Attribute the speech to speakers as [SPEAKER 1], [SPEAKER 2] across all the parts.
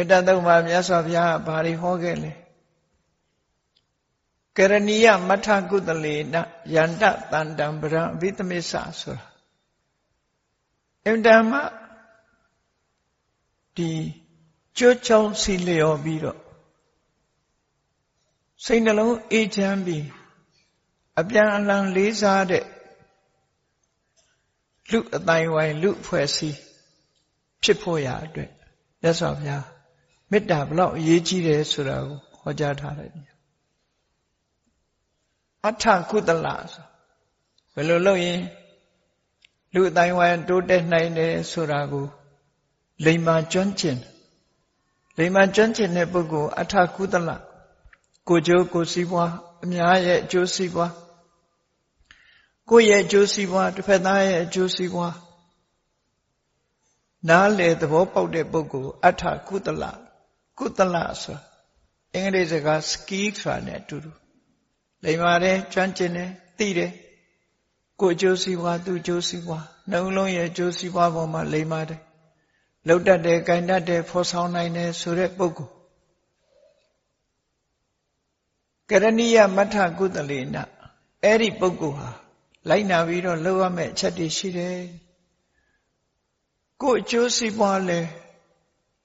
[SPEAKER 1] မေတ္တာတုံမှာမြတ်စွာဘုရားဘာတွေဟောခဲ့လဲကရဏီယမထကုတလေနယန္တတန္တံဗရံအဘိသမစ္ဆဆိုတာအင်တမဒီကြွချောင်းစီလျော်ပြီးတော့စိတ်နှလုံးအေးချမ်းပြီးအပြန်အလှန်လေးစားတဲ့လူအတိုင်းဝိုင်းလူဖွဲ့စည်းဖြစ်ဖို့ရအတွက်မြတ်စွာဘုရား မေတ္တာဘလောက်အရေးကြီးတယ်ဆိုတာကိုဟောကြားထားတယ်အထကုသလဆိုဘယ်လိုလုပ်ရင်လူအတိုင်းဝိုင်းတိုးတက်နိုင်တယ်ဆိုတာကိုလိမ္မာကျွမ်းကျင်လိမ္မာကျွမ်းကျင်တဲ့ပုဂ္ဂိုလ်အထကုသလကိုကျိုးကိုစီးပွားအများရဲ့အကျိုးစီးပွားကိုယ့်ရဲ့အကျိုးစီးပွားတစ်ဖက်သားရဲ့အကျိုးစီးပွားနားလေသဘောပေါက်တဲ့ပုဂ္ဂိုလ်အထကုသလ ကုသလဆိုအင်္ဂလိပ်စကား skill ဆိုတာနဲ့အတူတူလိမ္မာတယ်ကျွမ်းကျင်တယ်သိတယ်ကိုအကျိုးစီးပွားသူအကျိုးစီးပွားနှုံလုံးရဲ့အကျိုးစီးပွားပေါ်မှာလိမ္မာတယ်လှုပ်တတ်တယ်၊ကင်တတ်တယ်ဖော်ဆောင်နိုင်တယ်ဆိုတဲ့ပုဂ္ဂိုလ်ကရဏီယမထကုသလေနအဲ့ဒီပုဂ္ဂိုလ်ဟာလိုက်နာပြီးတော့လှုပ်ရမယ့်အချက်တွေရှိတယ်ကိုအကျိုးစီးပွားလဲ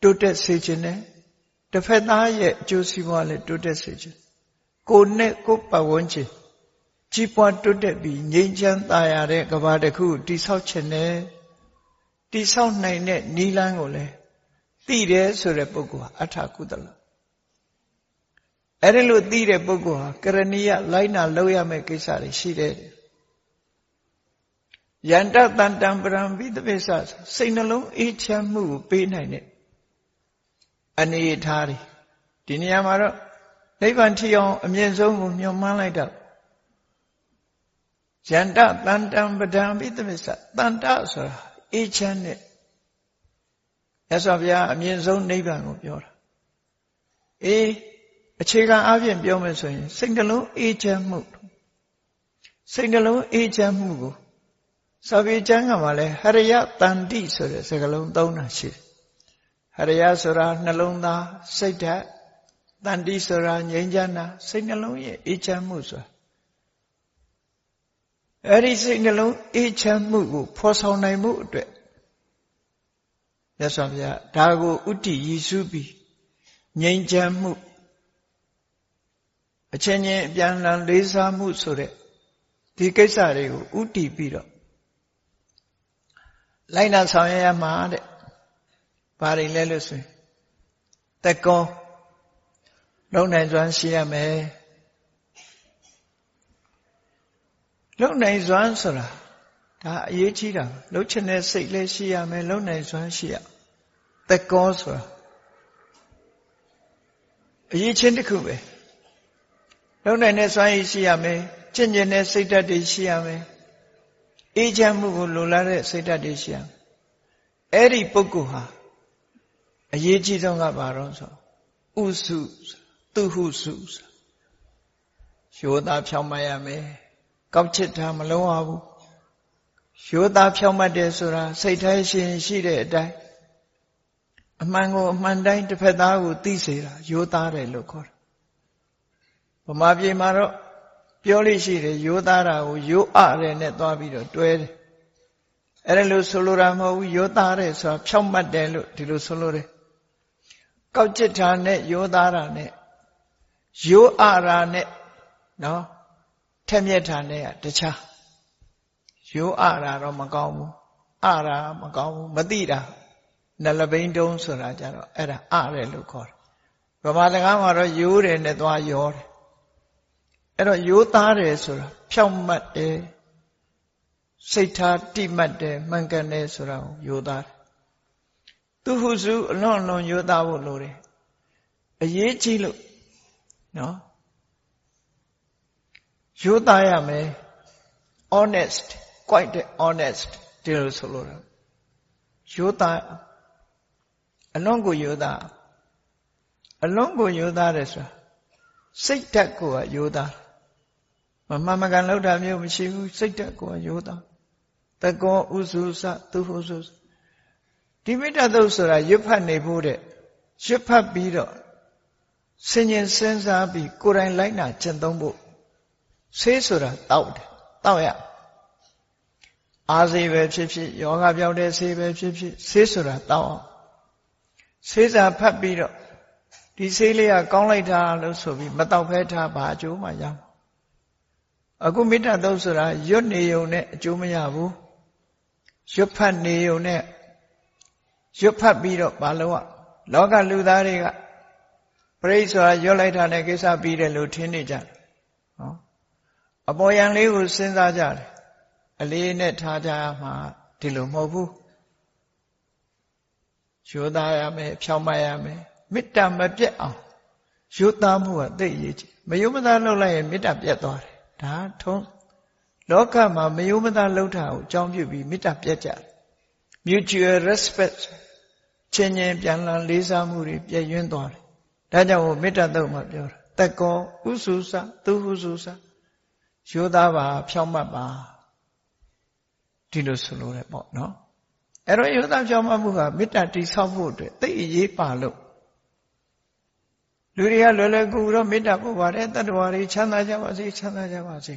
[SPEAKER 1] တိုးတက်စေခြင်းနဲ့ တစ်ဖက်သားရဲ့အကျိုးစီးပွားလဲတိုးတက်စေခြင်းကိုနဲ့ကိုပတ်ဝန်းကျင်ကြီးပွားတိုးတက်ပြီးငြိမ်းချမ်းသာရတဲ့ကဘာတစ်ခုတိဆောက်ခြင်းနဲ့တိဆောက်နိုင်တဲ့နီလန်းကိုလည်းသိတယ်ဆိုတဲ့ပုဂ္ဂိုလ်ဟာအထာကုသလအဲ့ဒီလိုသိတဲ့ပုဂ္ဂိုလ်ဟာကရဏီယလိုက်နာလုပ်ရမယ့်ကိစ္စတွေရှိတယ်ယန္တတန်တံပရံဝိသပိစ္ဆစိတ်နှလုံးအေးချမ်းမှုကိုပေးနိုင်တဲ့ အနေထားတွေဒီနေရာမှာတော့နိဗ္ဗာန်ထီအောင်အမြင့်ဆုံးကိုမျှော်မှန်းလိုက်တော့ယန္တတန်တံပဒံဝိသပိစ္ဆတန်တဆိုတာအေးချမ်းတဲ့ရသော်ဗျာအမြင့်ဆုံးနိဗ္ဗာန်ကိုပြောတာအေးအခြေခံအပြင်ပြောမယ်ဆိုရင်စိတ်နှလုံးအေးချမ်းမှုစိတ်နှလုံးအေးချမ်းမှုကိုစာပေကျမ်းကမှလည်းဟရယတန်တိဆိုတဲ့စကားလုံးသုံးတာရှိတယ် ဟရယဆိုတာနှလုံးသားစိတ်ဓာတ်တန်တိဆိုတာငြိမ်းချမ်းတာစိတ်နှလုံးရဲ့အေးချမ်းမှုဆိုတာအဲ့ဒီစိတ်နှလုံးအေးချမ်းမှုကိုဖော်ဆောင်နိုင်မှုအတွက်မြတ်စွာဘုရားဒါကိုဥတည်ရည်စူးပြီးငြိမ်းချမ်းမှုအချင်းချင်းအပြန်လန်လေးစားမှုဆိုတဲ့ဒီကိစ္စတွေကိုဥတည်ပြီးတော့လိုက်နာဆောင်ရွက်ရမှာတဲ့ ဘာတွေလဲလို့ဆိုရင်တကောလုံနိုင်စွမ်းရှိရမယ်လုံနိုင်စွမ်းဆိုတာဒါအရေးကြီးတာလှုပ်ချင်တဲ့စိတ်လည်းရှိရမယ်လုံနိုင်စွမ်းရှိရတကောဆိုတာအရေးချင်းတစ်ခုပဲလုံနိုင်တဲ့စွမ်းရည်ရှိရမယ်ကျင့်ကျင်တဲ့စိတ်ဓာတ်တွေရှိရမယ်အေးချမ်းမှုကိုလိုလားတဲ့စိတ်ဓာတ်တွေရှိရမယ်အဲ့ဒီပုဂ္ဂိုလ်ဟာ အရေးကြီးဆုံးကဘာတော့ဆိုဥစုသူဟုစုရိုးသားဖြောင်းမရမယ်ကောက်ချစ်တာမလုံးဝဘူးရိုးသားဖြောင်းမတ်တယ်ဆိုတာစိတ်ထဲရှင်ရှိတဲ့အတိုင်းအမှန်ကိုအမှန်တိုင်းတစ်ဖက်သားကိုသိစေတာရိုးသားတယ်လို့ခေါ်တယ်ဗမာပြည်မှာတော့ပြောလို့ရှိတယ်ရိုးသားတာကိုရိုးအရဲနဲ့သွားပြီးတော့တွဲတယ်အဲ့ဒါလို့ဆိုလိုတာမဟုတ်ဘူးရိုးသားတယ်ဆိုတာဖြောင့်မတ်တယ်လို့ဒီလိုဆိုလိုတယ် ကောက်ကျစ်တာနဲ့ရိုးသားတာနဲ့ရိုးအရာနဲ့နော်ထက်မြက်တာနဲ့တခြားရိုးအရာတော့မကောင်းဘူးအရာမကောင်းဘူးမသိတာနလဘိန်းတုံးဆိုတာကြတော့အဲ့ဒါအရဲလို့ခေါ်တယ်ဗမာစကားမှာတော့ရိုးတယ်နဲ့သွားရောတယ်အဲ့တော့ရိုးသားတယ်ဆိုတာဖြောင့်မတ်တယ်စိတ်ထားတိမှတ်တယ်မှန်ကန်တယ်ဆိုတာကိုရိုးသားတယ် သူဟုစုအလွန်အလွန်ရိုးသားဖို့လိုတယ်အရေးကြီးလို့နော်ရိုးသားရမယ် honest quite honest ဒီလိုဆိုလို့ရိုးသားအလွန်ကိုရိုးသားအလွန်ကိုရိုးသားတယ်ဆိုတာစိတ်ဓာတ်ကိုကရိုးသားမမှန်မကန်လောက်တာမျိုးမရှိဘူးစိတ်ဓာတ်ကိုကရိုးသားတကောဥစုစသူဟုစု ဒီမေတ္တာသုတ်ဆိုတာရွတ်ဖတ်နေဖို့တဲ့ရွတ်ဖတ်ပြီးတော့စင်ញင်စဉ်းစားပြီးကိုယ်တိုင်လိုက်နာကျင့်သုံးဖို့ဆေးဆိုတာတောက်တယ်တောက်ရအာစေပဲဖြစ်ဖြစ်ယောဂပြောက်တဲ့ဆေးပဲဖြစ်ဖြစ်ဆေးဆိုတာတောက်အောင်ဆေးစာဖတ်ပြီးတော့ဒီဆေးလေးကကောင်းလိုက်တာလို့ဆိုပြီးမတောက်ဖဲထားဘာအကျိုးမှရမှာအခုမေတ္တာသုံးဆိုတာရွတ်နေုံနဲ့အကျိုးမရဘူးရွတ်ဖတ်နေုံနဲ့ ရွတ်ဖတ်ပြီးတော့ဘာလို့อ่ะလောကလူသားတွေကပရိစ္ဆိုတာရွတ်လိုက်တာနဲ့ကိစ္စပြီးတယ်လို့ထင်နေကြတယ်နော်အပေါ်ယံလေးကိုစဉ်းစားကြတယ်အလေးနဲ့ထားကြရမှာဒီလိုမဟုတ်ဘူးယူသားရမယ်ဖြောင်းမရမယ်မေတ္တာမပြတ်အောင်ယူသားမှုကသိအရေးကြီးမယုံမသားလှုပ်လိုက်ရင်မေတ္တာပြတ်သွားတယ်ဒါထုံးလောကမှာမယုံမသားလှုပ်တာကိုအကြောင်းပြုပြီးမေတ္တာပြတ်ကြတယ် mutual respect ချင်းချင်းပြန်လည်လေးစားမှုတွေပြည့်ရင်းသွားတယ်ဒါကြောင့်မေတ္တာတုတ်မှာပြောတာတကောဥစုစသူဟုစုစရိုးသားပါဖြောင့်မတ်ပါဒီလိုဆိုလိုတယ်ပေါ့နော်အဲ့တော့ရိုးသားဖြောင့်မတ်မှုကမေတ္တာတိဆောက်ဖို့အတွက်သိအရေးပါလို့လူတွေကလွယ်လွယ်ကူကူတော့မေတ္တာပို့ပါတယ်တတ္တဝါတွေချမ်းသာကြပါစေချမ်းသာကြပါစေ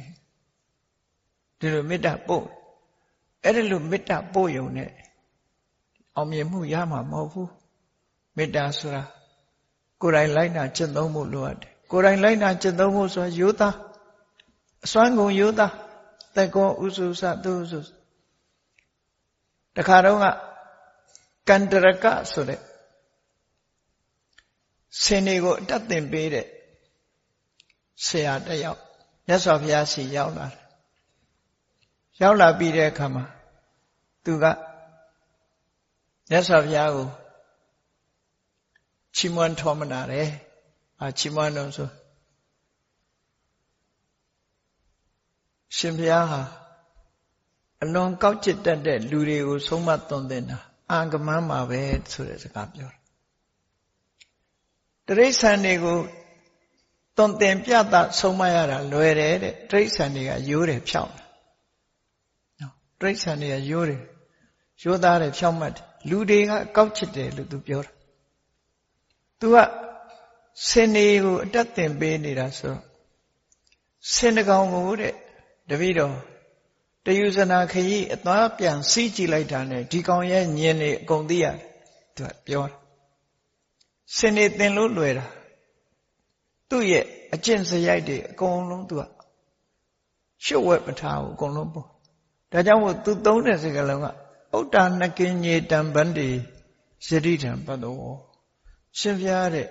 [SPEAKER 1] ဒီလိုမေတ္တာပို့အဲ့ဒီလိုမေတ္တာပို့ယုံနဲ့ အောင်မြင်မှုရမှာမဟုတ်ဘူးမေတ္တာဆိုတာကိုယ်တိုင်လိုက်နာကျင့်သုံးဖို့လိုအပ်တယ်ကိုယ်တိုင်လိုက်နာကျင့်သုံးဖို့ဆိုတာယောသားအစွမ်းကုန်ယောသားတက်ကောဥစုစသူဥစုတခါတော့ကကန္တရကဆိုတဲ့ဆင်တွေကိုအတတ်သင်ပေးတဲ့ဆရာတယောက်မြတ်စွာဘုရားစီရောက်လာတယ်ရောက်လာပြီးတဲ့အခါမှာသူက မြတ်စွာဘုရားကိုချီးမွမ်းထောမနာတယ်။အာချီးမွမ်းတော့ဆိုရှင်ဘုရားဟာအလွန်ကောက်ကျစ်တတ်တဲ့လူတွေကို ဆုံးမသွန်သင်တာအာဂမန်းမှာပဲဆိုတဲ့စကားပြောတယ်။တရိษံတွေကိုသွန်သင်ပြတာဆုံးမရတာလွယ်တယ်တဲ့တရိษံတွေကရိုးတယ်ဖြောင်းတယ်။နော်တရိษံတွေကရိုးတယ်ရိုးသားတယ်ဖြောင်းမှတ်တယ် လူတွေကကောက်ချစ်တယ်လို့သူပြောတာ။ तू ကစင်နေကိုအတက်တင်ပေးနေတာဆိုတော့စင်တကောင်ကိုတဲ့တပည့်တော်တယူဇနာခရီးအသွားပြန်စီးကြည့်လိုက်တာနဲ့ဒီကောင်ရဲ့ညင်နေအကုန်သိရတယ်။သူကပြောတာ။စင်နေတင်လို့လွယ်တာ။သူ့ရဲ့အကျင့်စရိုက်တွေအကုန်လုံးသူကရှုပ်ဝဲမထားဘူးအကုန်လုံးပေါ့။ဒါကြောင့်မို့သူသုံးတဲ့စကားလုံးက ဥဒ္ဒါနကင်းညေတံဗန္တိယတိထံပတ္တောရှင်ပြားတဲ့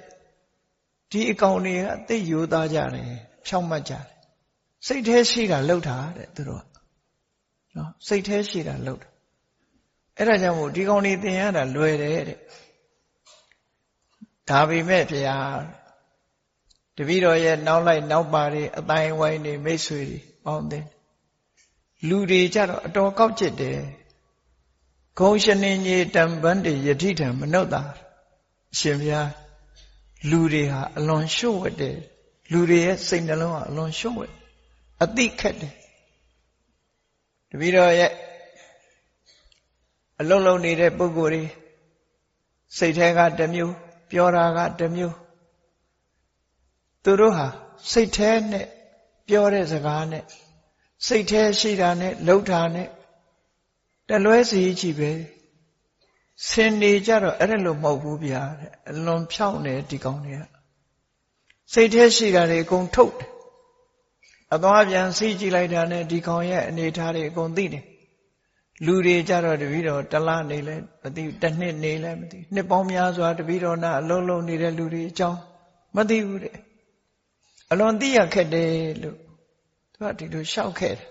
[SPEAKER 1] ဒီအကောင်တွေကအသိယိုသားကြတယ်ဖြောင့်မတ်ကြတယ်စိတ်แท้ရှိတာလှုပ်တာတဲ့သူတို့ကနော်စိတ်แท้ရှိတာလှုပ်တာအဲ့ဒါကြောင့်မို့ဒီကောင်တွေသင်ရတာလွယ်တယ်တဲ့ဒါပေမဲ့ဗျာတပည့်တော်ရဲ့နောက်လိုက်နောက်ပါတွေအတိုင်းဝိုင်းတွေမိတ်ဆွေတွေပေါင်းတယ်လူတွေကြတော့အတော်ကောက်ကျစ်တယ် ဂုံရှင်နေညေတံပန်းတေယတိထံမနုဿာအရှင်ဘုရားလူတွေဟာအလွန်ရှုပ်ဝတ်တယ်လူတွေရဲ့စိတ်နှလုံးကအလွန်ရှုပ်ဝတ်အတိခက်တယ်တပီတော့ရဲ့အလုံးလုံးနေတဲ့ပုဂ္ဂိုလ်တွေစိတ်ထဲကတမျိုးပြောတာကတမျိုးသူတို့ဟာစိတ်ထဲနဲ့ပြောတဲ့စကားနဲ့စိတ်ထဲရှိတာနဲ့လှုပ်တာနဲ့ တလွဲစီကြီးပဲဆင်နေကြတော့အဲ့ဒါလို့မဟုတ်ဘူးဗျာတဲ့အလွန်ဖြောင့်နေဒီကောင်းတွေကစိတ်ထဲရှိတာတွေအကုန်ထုတ်တယ်အသွားပြန်စီးကြည့်လိုက်တာနဲ့ဒီကောင်ရဲ့အနေထားတွေအကုန်သိတယ်လူတွေကြတော့တပီတော့တလားနေလဲမသိတစ်နှစ်နေလဲမသိနှစ်ပေါင်းများစွာတပီတော့နာအလုံးလုံးနေတဲ့လူတွေအကြောင်းမသိဘူးတဲ့အလွန်သိရခက်တယ်လို့သူကဒီလိုရှောက်ခဲ့တယ်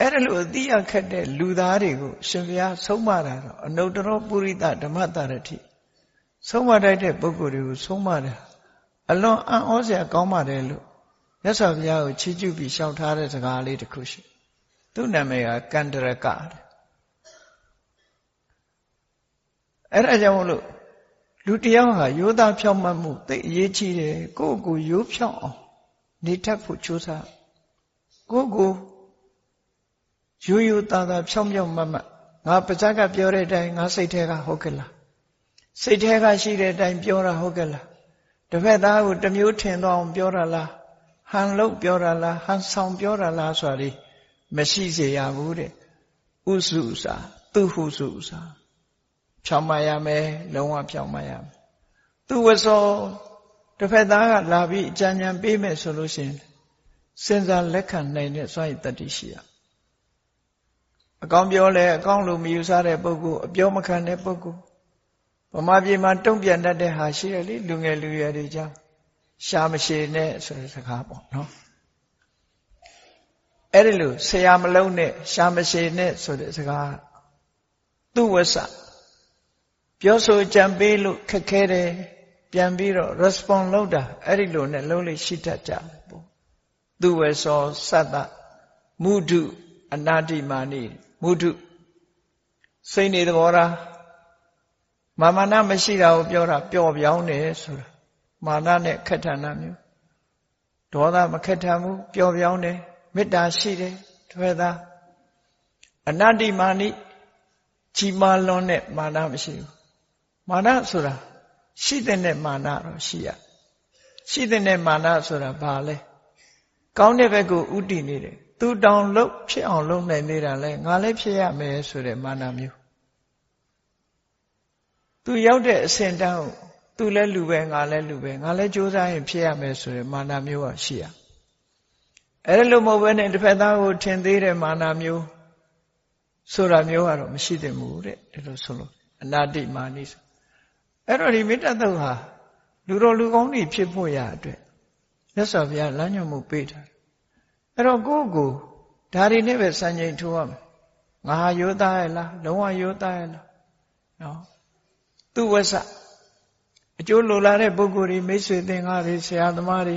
[SPEAKER 1] အဲ့ဒါလို့အတိအခက်တဲ့လူသားတွေကိုရှင်ဘုရားဆုံးမတာတော့အနုတ္တရောပုရိသဓမ္မတရတိဆုံးမတတ်တဲ့ပုဂ္ဂိုလ်တွေကိုဆုံးမတယ်အလွန်အံ့ဩစရာကောင်းပါတယ်လို့မြတ်စွာဘုရားကိုချီးကျူးပြီးရှောက်ထားတဲ့စကားလေးတစ်ခုရှိသူ့နာမည်ကကန္တရကအဲ့ဒါကြောင့်မလို့လူတယောက်ဟာရိုးသားဖြောင့်မတ်မှုသိအရေးကြီးတယ်ကိုယ့်ကိုရိုးဖြောင့်အောင်နေတတ်ဖို့ကြိုးစားကိုယ့်ကို ရိုးရိုးသားသားဖြောင်းဖြောင်းမတ်မတ်ငါပါဇက်ကပြောတဲ့အတိုင်းငါစိတ်ထဲကဟုတ်ကလားစိတ်ထဲကရှိတဲ့အတိုင်းပြောတာဟုတ်ကဲ့လားတစ်ဖက်သားကိုတမျိုးထင်သွားအောင်ပြောတာလားဟန်လုတ်ပြောတာလားဟန်ဆောင်ပြောတာလားဆိုတာဒီမရှိစေရဘူးတဲ့ဥစုစာသူဟုစုစာဖြောင်းမရမယ်လုံးဝဖြောင်းမရမယ်သူဝဆောတစ်ဖက်သားကလာပြီးအကြံဉာဏ်ပေးမယ်ဆိုလို့ရှိရင်စဉ်းစားလက်ခံနိုင်တဲ့စွမ်းရည်တတ္တိရှိရ အကောင်းပြောလဲအကောင်းလို့မယူဆတဲ့ပုဂ္ဂိုလ်အပြောမခံတဲ့ပုဂ္ဂိုလ်ဗမာပြည်မှာတုံ့ပြန်တတ်တဲ့ဟာရှိတယ်လေလူငယ်လူရွယ်တွေကြောင့်ရှာမရှိနဲ့ဆိုတဲ့စကားပေါ့နော်အဲ့ဒီလိုဆရာမလုံးနဲ့ရှာမရှိနဲ့ဆိုတဲ့စကားသူ့ဝဆပြောဆိုကြံပေးလို့ခက်ခဲတယ်ပြန်ပြီးတော့ respond လုပ်တာအဲ့ဒီလိုနဲ့လုံးလေးရှိတတ်ကြတယ်ပေါ့သူဝေသောသတ္တမုဒုအနာတိမာနိ မုဒုစိတ်နေသဘောထားမာမနာမရှိတာကိုပြောတာပျော့ပြောင်းတယ်ဆိုတာမာနနဲ့ခက်ထန်တာမျိုးဒေါသမခက်ထန်ဘူးပျော့ပြောင်းတယ်မေတ္တာရှိတယ်ထွဲသားအနတ္တိမာနိကြီးမားလွန်းတဲ့မာနမရှိဘူးမာနဆိုတာရှိတဲ့မာနတော့ရှိရရှိတဲ့မာနဆိုတာဘာလဲကောင်းတဲ့ဘက်ကိုဥတည်နေတယ် သူတောင်လုတ်ဖြစ်အောင်လုပ်နိုင်နေတာလဲငါလည်းဖြစ်ရမယ်ဆိုတဲ့မာနမျိုးသူရောက်တဲ့အဆင့်တန်းကိုသူလည်းလူပဲငါလည်းလူပဲငါလည်းကြိုးစားရင်ဖြစ်ရမယ်ဆိုတဲ့မာနမျိုးကရှိရအဲ့လိုမဟုတ်ဘဲနဲ့တစ်ဖက်သားကိုထင်သေးတဲ့မာနမျိုးဆိုတာမျိုးကတော့မရှိသင့်ဘူးတဲ့ဒီလိုဆိုလို့အနာတိမာနိဆိုအဲ့တော့ဒီမေတ္တာတုတ်ဟာလူတော်လူကောင်းတွေဖြစ်ဖို့ရအတွက်မြတ်စွာဘုရားလမ်းညွှန်မှုပေးထားတယ် အဲ့တော့ကိုယ့်ကိုဒါတွေနဲ့ပဲစံချိန်ထိုးရမယ်ငါဟာယောသားရဲ့လားလုံးဝယောသားရဲ့လားနော်သူဝဆအကျိုးလိုလာတဲ့ပုဂ္ဂိုလ်တွေမိတ်ဆွေသင်္ကားတွေဆရာသမားတွေ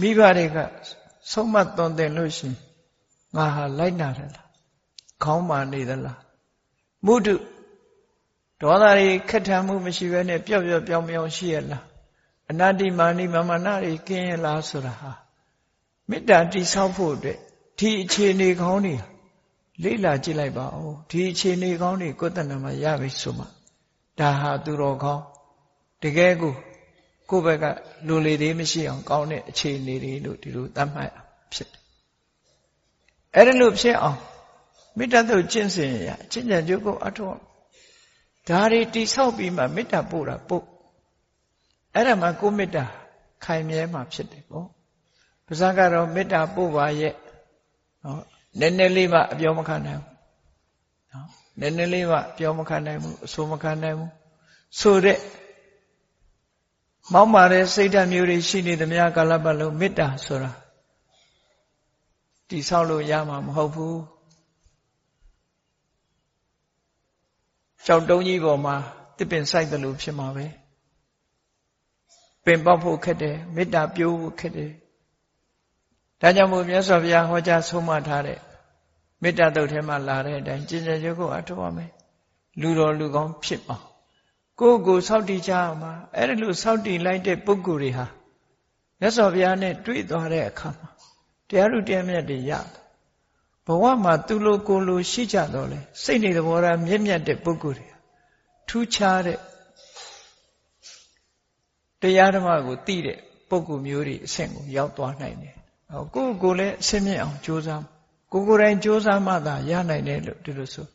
[SPEAKER 1] မိဘတွေကဆုံးမသွန်သင်လို့ရှိရင်ငါဟာလိုက်နာတယ်လားခေါင်းမာနေသလားမုဒုဒေါသတွေခက်ထန်မှုမရှိဘဲနဲ့ပျော့ပျော့ပြောင်းပြောင်းရှိရလားအနတ္တိမာနိမမနာတွေကင်းရလားဆိုတာဟာ မေတ္တာတိဆောက်ဖို့အတွက်ဒီအခြေအနေကောင်းတွေလေ့လာကြည့်လိုက်ပါဦးဒီအခြေအနေကောင်းတွေကိုယ်တဏ္ဍမှာရပြီဆိုမှဒါဟာသူတော်ကောင်းတကယ်ကိုကိုယ့်ဘက်ကလူလေသေးမရှိအောင်ကောင်းတဲ့အခြေအနေတွေလို့ဒီလိုသတ်မှတ်ဖြစ်တယ်အဲ့ဒါလို့ဖြစ်အောင်မေတ္တာတို့ကျင့်စဉ်ရအချင်းချင်ကြုတ်ကိုအထောက်ဒါတွေတိဆောက်ပြီးမှမေတ္တာပို့တာပို့အဲ့ဒါမှကိုမေတ္တာခိုင်မြဲမှဖြစ်တယ်ပေါ့ ပါဇာကတော့မေတ္တာပို့ပါရဲ့နော်နည်းနည်းလေးမှအပြောမခံနိုင်ဘူးနော်နည်းနည်းလေးမှပြောမခံနိုင်ဘူးအဆိုမခံနိုင်ဘူးဆိုတဲ့မောက်မာတဲ့စိတ်ဓာတ်မျိုးတွေရှိနေသမျှကာလပတ်လုံးမေတ္တာဆိုတာတိဆောက်လို့ရမှာမဟုတ်ဘူးကြောက်တုံးကြီးပေါ်မှာတစ်ပင်စိုက်တယ်လို့ဖြစ်မှာပဲပင်ပေါက်ဖို့ခက်တယ်မေတ္တာပြိုးဖို့ခက်တယ် ဒါကြောင့်မို့မြတ်စွာဘုရားဟောကြားဆုံးမထားတဲ့မေတ္တာတုတ်ထဲမှာလာတဲ့အတိုင်းကျင့်ကြံရုပ်ကိုအထောက်အမယ်လူတော်လူကောင်းဖြစ်ပါကိုယ့်ကိုစောင့်တည်ကြရမှာအဲ့ဒါလို့စောင့်တည်လိုက်တဲ့ပုဂ္ဂိုလ်တွေဟာမြတ်စွာဘုရားနဲ့တွေ့သွားတဲ့အခါမှာတရားဥတရားမြတ်တွေရတယ်ဘဝမှာသူလိုကိုလိုရှိကြတော့လေစိတ်နေသဘောထားမြင့်မြတ်တဲ့ပုဂ္ဂိုလ်တွေထူးခြားတဲ့တရားဓမ္မကိုသိတဲ့ပုဂ္ဂိုလ်မျိုးတွေအဆင့်ကိုရောက်သွားနိုင်တယ်။ ကိုယ့်ကိုယ်လည်းအဆင့်မြင့်အောင်ကြိုးစားကိုကိုယ်တိုင်ကြိုးစားမှသာရနိုင်တယ်လို့ဒီလိုဆို